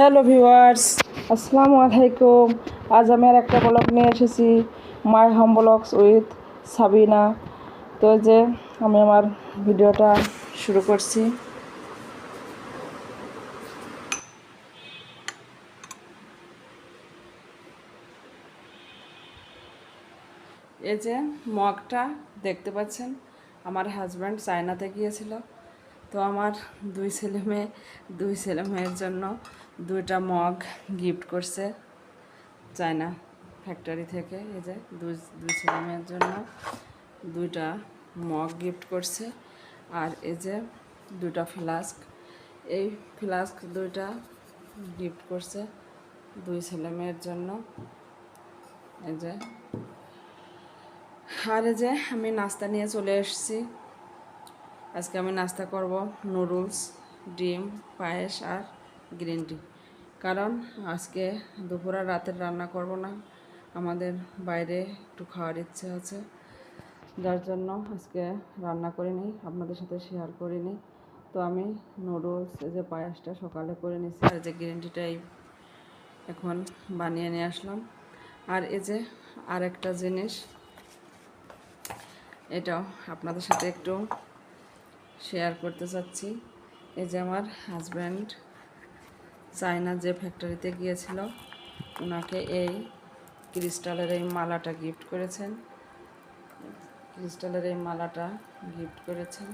Hello viewers, আসসালামু আলাইকুম। আজ আমি আর একটা ব্লগ নিয়ে এসেছি my home blogs with Sabina. তো যে আমি আমার ভিডিওটা শুরু করছি। এই যে মগটা দেখতে পাচ্ছেন, আমার হাজব্যান্ড চায়নাতে গিয়েছিল। তো আমার দুই ছেলে মেয়ে, দুই ছেলে মেয়ের জন্য দুইটা মগ গিফট করছে চায়না ফ্যাক্টরি থেকে, এই যে দুই দুই ছেলে মেয়ের জন্য দুইটা মগ গিফট করছে। আর এই যে দুটা ফ্লাস্ক, এই ফ্লাস্ক দুইটা গিফট করছে দুই ছেলে মেয়ের জন্য। এই যে, আর এই যে আমি নাস্তা নিয়ে চলে এসেছি। আজকে আমি নাস্তা করব নুডলস, ডিম, পায়েস আর গ্রিন টি কারণ আজকে দুপুর আর রাতের রান্না করব না। আমাদের বাইরে একটু খাওয়ার ইচ্ছে আছে। যার জন্য আজকে রান্না করিনি আপনাদের সাথে শেয়ার করিনি তো আমি নুডলস এই যে পায়েসটা সকালে করে নিয়েছি আর যে গ্রিন টিটাই এখন বানিয়ে নিয়ে আসলাম। আর এই যে আরেকটা জিনিস, এটাও আপনাদের সাথে একটু শেয়ার করতে চাচ্ছি। এই যে আমার হাজব্যান্ড চায়না যে ফ্যাক্টরিতে গিয়েছিল ওনাকে এই ক্রিস্টালের এই মালাটা গিফট করেছেন। ক্রিস্টালের এই মালাটা গিফট করেছেন।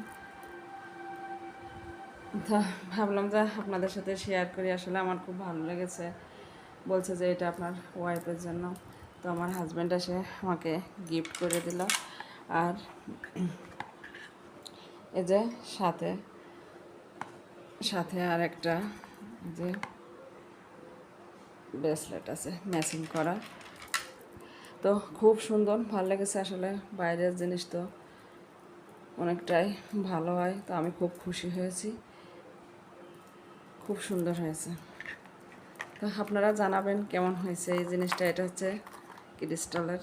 তা ভাবলাম যে আপনাদের সাথে শেয়ার করি, আসলে আমার খুব ভালো লেগেছে। বলছে যে এটা আপনার ওয়াইফের জন্য। তো আমার হাজব্যান্ড এসে আমাকে গিফট করে দিল। আর এই যে সাথে সাথে আর একটা যে ব্রেসলেট আছে ম্যাচিং করা। তো খুব সুন্দর, ভালো লেগেছে আসলে, বাইরের জিনিস তো অনেকটাই ভালো হয়, তো আমি খুব খুশি হয়েছি। খুব সুন্দর হয়েছে। তো আপনারা জানাবেন কেমন হয়েছে এই জিনিসটা, এটা হচ্ছে ক্রিস্টালের।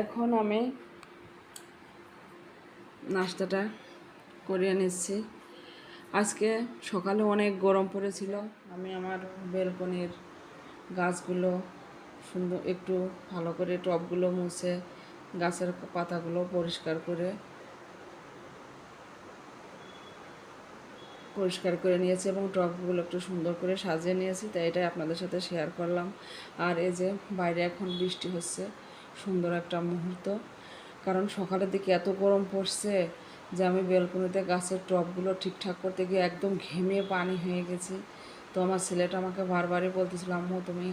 এখন আমি নাস্তাটা করিয়ে নিচ্ছি। আজকে সকালে অনেক গরম পড়েছিল। আমি আমার বেলকনির গাছগুলো সুন্দর একটু ভালো করে টবগুলো মুছে গাছের পাতাগুলো পরিষ্কার করে পরিষ্কার করে নিয়েছি এবং টবগুলো একটু সুন্দর করে সাজিয়ে নিয়েছি, তাই এটাই আপনাদের সাথে শেয়ার করলাম। আর এই যে বাইরে এখন বৃষ্টি হচ্ছে, সুন্দর একটা মুহূর্ত। কারণ সকালের দিকে এত গরম পড়ছে যে আমি বেলকনিতে গাছের টবগুলো ঠিকঠাক করতে গিয়ে একদম ঘেমে পানি হয়ে গেছি। তো আমার ছেলেটা আমাকে বারবারই বলতেছিল, আম্মু, তুমি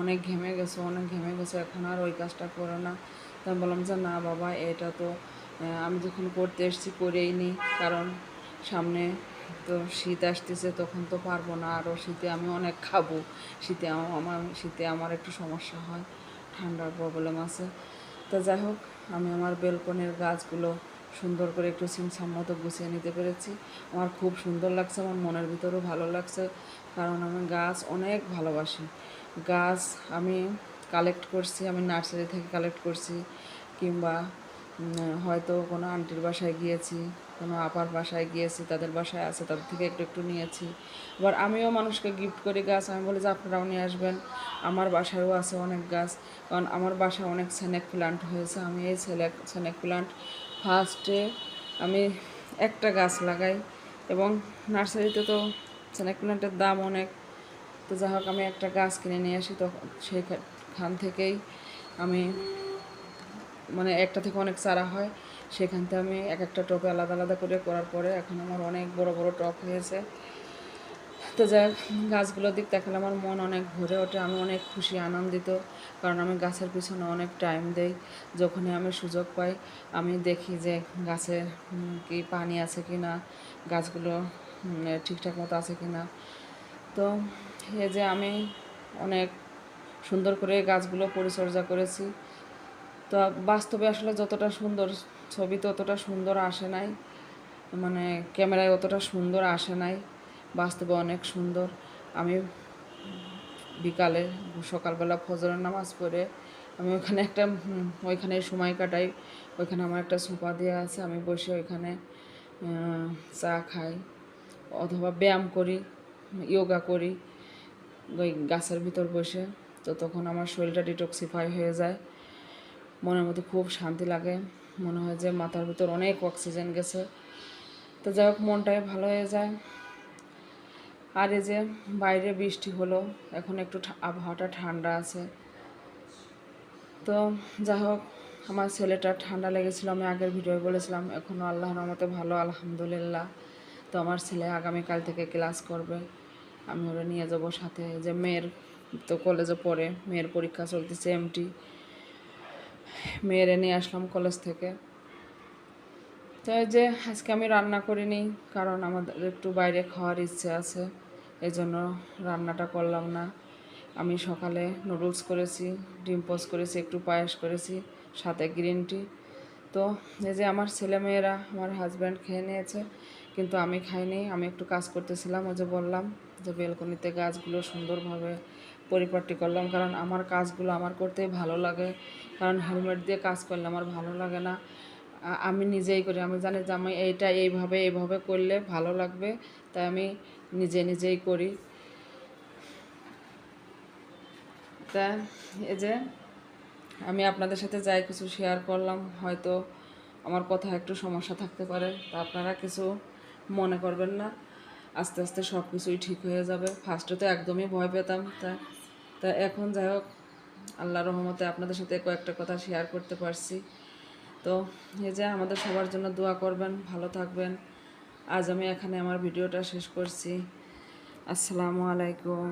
অনেক ঘেমে গেছো, অনেক ঘেমে গেছো, এখন আর ওই কাজটা করো না। তো আমি বললাম যে, না বাবা, এটা তো আমি যখন করতে এসেছি করেই নি, কারণ সামনে তো শীত আসতেছে, তখন তো পারব না আরও শীতে আমি অনেক খাব, শীতে আমার শীতে আমার একটু সমস্যা হয়, ঠান্ডার প্রবলেম আছে। তো যাই হোক, আমি আমার বেলকনির গাছগুলো সুন্দর করে একটু সিমসাম মতো গুছিয়ে নিতে পেরেছি। আমার খুব সুন্দর লাগছে, আমার মনের ভিতরেও ভালো লাগছে, কারণ আমি গাছ অনেক ভালোবাসি। গাছ আমি কালেক্ট করছি, আমি নার্সারি থেকে কালেক্ট করছি, কিংবা হয়তো কোনো আন্টির বাসায় গিয়েছি, কোনো আপার বাসায় গিয়েছি, তাদের বাসায় আছে, তাদের থেকে একটু একটু নিয়েছি। এবার আমিও মানুষকে গিফট করি গাছ, আমি বলি যে আপনারাও নিয়ে আসবেন। আমার বাসায়ও আছে অনেক গাছ, কারণ আমার বাসায় অনেক স্নেক প্লান্ট হয়েছে, আমি এই স্নেক প্লান্ট ফার্স্টে আমি একটা গাছ লাগাই এবং নার্সারিতে তো স্নেক প্ল্যান্টের দাম অনেক। তো যা হোক, আমি একটা গাছ কিনে নিয়ে আসি তখন সেইখান থেকেই আমি মানে একটা থেকে অনেক চারা হয়। সেখান থেকে আমি এক একটা টপে আলাদা আলাদা করে করার পরে এখন আমার অনেক বড় বড় টপ হয়েছে। তো যাই গাছগুলোর দিক দেখালে আমার মন অনেক ভরে ওঠে আমি অনেক খুশি আনন্দিত। কারণ আমি গাছের পিছনে অনেক টাইম দেই। যখনই আমি সুযোগ পাই আমি দেখি যে গাছে উম, কি পানি আছে কি না গাছগুলো ঠিকঠাক মতো আছে কি না তো এই যে আমি অনেক সুন্দর করে গাছগুলো পরিচর্যা করেছি। তো বাস্তবে আসলে যতটা সুন্দর ছবি ততটা সুন্দর আসে নাই। মানে ক্যামেরায় অতটা সুন্দর আসে নাই। বাস্তবে অনেক সুন্দর। আমি বিকালে সকালবেলা ফজরের নামাজ পড়ে আমি ওখানে একটা, ওইখানে সময় কাটাই। ওইখানে আমার একটা সোফা দেওয়া আছে, আমি বসে ওইখানে চা খাই অথবা ব্যায়াম করি যোগা করি, ওই গাছের ভিতর বসে। তো তখন আমার শরীরটা ডিটক্সিফাই হয়ে যায়। মনের মধ্যে খুব শান্তি লাগে। মনে হয় যে মাথার ভিতর অনেক অক্সিজেন গেছে। তো যাই হোক, মনটাই ভালো হয়ে যায়। আর এই যে বাইরে বৃষ্টি হলো, এখন একটু আবহাওয়াটা ঠান্ডা আছে। তো যাই হোক, আমার ছেলেটা ঠান্ডা লেগেছিল, আমি আগের ভিডিওয়ে বলেছিলাম এখনও আল্লাহর রহমতে ভালো, আলহামদুলিল্লাহ। তো আমার ছেলে আগামীকাল থেকে ক্লাস করবে, আমি ওরা নিয়ে যাব সাথে। যে মেয়ের তো কলেজে পড়ে, মেয়ের পরীক্ষা চলতেছে এমটি মেয়েরে নিয়ে আসলাম কলেজ থেকে। তো যে আজকে আমি রান্না করিনি, কারণ আমাদের একটু বাইরে খাওয়ার ইচ্ছে আছে। এই জন্য রান্নাটা করলাম না। আমি সকালে নুডলস করেছি, ডিম পোস করেছি, একটু পায়েস করেছি, সাথে গ্রিন টি তো এই যে আমার ছেলেমেয়েরা, আমার হাজব্যান্ড খেয়ে নিয়েছে, কিন্তু আমি খাইনি, আমি একটু কাজ করতেছিলাম, ওই যে বললাম যে বেলকনিতে গাছগুলো সুন্দরভাবে পরিপাটি করলাম, কারণ আমার কাজগুলো আমার করতেই ভালো লাগে, কারণ হেলমেট দিয়ে কাজ করলে আমার ভালো লাগে না। আমি নিজেই করি। আমি জানি যে আমি এইটা এইভাবে এইভাবে করলে ভালো লাগবে। তাই আমি নিজে নিজেই করি। তা এই যে আমি আপনাদের সাথে যাই কিছু শেয়ার করলাম। হয়তো আমার কথা একটু সমস্যা থাকতে পারে। তা আপনারা কিছু মনে করবেন না। আস্তে আস্তে সব কিছুই ঠিক হয়ে যাবে। ফার্স্টে তো একদমই ভয় পেতাম। তা তা এখন যাই হোক আল্লাহ রহমতে আপনাদের সাথে কয়েকটা কথা শেয়ার করতে পারছি। তো এই যে আমাদের সবার জন্য দোয়া করবেন, ভালো থাকবেন। আজ আমি এখানে আমার ভিডিওটা শেষ করছি। আসসালামু আলাইকুম।